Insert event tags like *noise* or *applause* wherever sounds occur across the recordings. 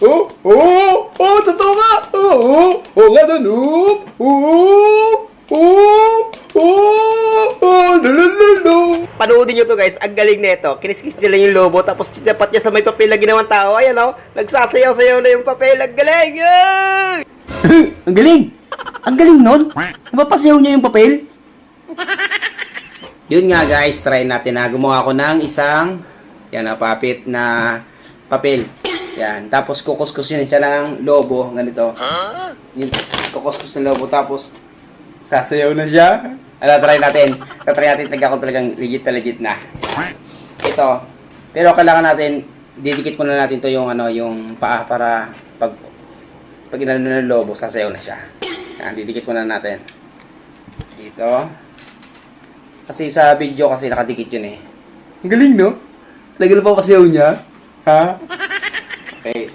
Oh, oh, oh, totoo nga. Oh, oh, nga doon. Oh, oh, oh, oh, oh, lulululo. Panoodin nyo to guys, ang galing nito. Kiniskis nila yung lobo, tapos sinapat niya sa may papel na ginawang tao. Ayan o, nagsasayaw-sayaw na yung papel. Ang galing! *laughs* Ang galing. Ang galing nun. Napapasayaw niya yung papel. *laughs* Yun nga guys, try natin na gumawa ako ng isang yan na papit na papel. Yan, tapos kukuskusin siya ng lobo, ganito. Yun, kukuskus ng lobo, tapos sasayaw na siya. *laughs* Ano, try natin. Tatry natin talaga kung talagang legit na legit na. Ito. Pero kailangan natin, didikit muna natin to yung ano, yung paa para pag pag inano ng lobo, sasayaw na siya. Yan, didikit muna natin. Dito. Kasi sa video kasi nakadikit yun eh. Ang galing, no? Talaga na pa pasayaw niya? Ha? Okay.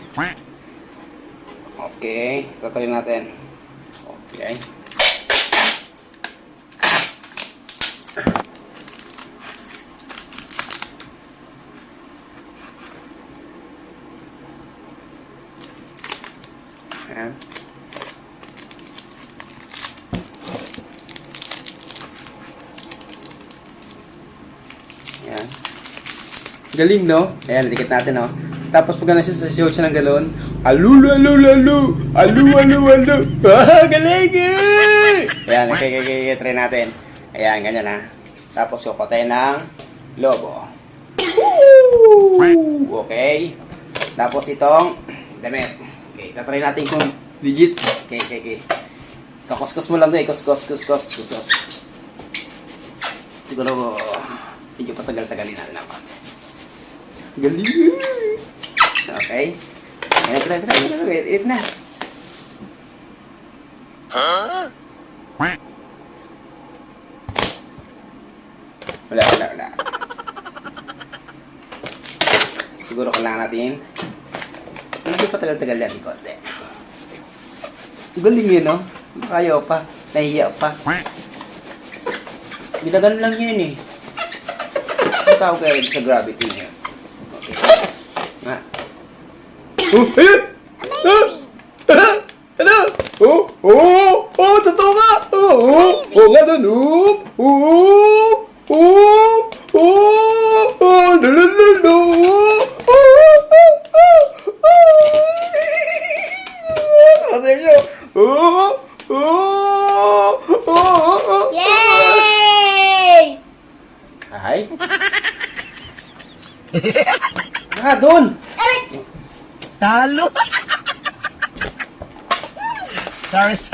Okay. Tatry natin. Okay. Ayan. Ayan. Galing, no? Ayan, dikit natin, no? Tapos pag ano siya, sasayaw siya ng galon. Alu, alu, alu, alu, alu, alu. *laughs* Ah, galing, eh! Ayan, okay, okay, okay, okay, try natin. Ayan, ganyan, ha? Tapos kukotay ng lobo. Woo! Okay. Tapos itong damit. Okay, tatry natin kung legit. Okay, okay, okay. Kakuskus mo lang to eh. Kuskus, kuskus, kuskus. Siguro, medyo patagal-tagalin natin ako. Galing! Okay. Ayan, try, try, try, try. Wait, wait na. Wala, wala, wala. Siguro kailangan natin medyo patagal-tagal natin konti. Galing yun, no? Kaya pa. Nahiya pa. Ginagan lang yun eh. Ang tawag kayo sa gravity niya. Okay. Oh, ayun! Ah! Ah! Ano? Oh! Oh! Oh! Totoo nga! Oh! Oh! Oh nga doon! Oh! Oh! Oh! Oh! Oh! Lulululo! Oh! Oh! Oh! Oh! Oh! Oh! Oh! Oh! Yay! Ay? *laughs* Nga doon! Talo! *laughs* sorry, sorry.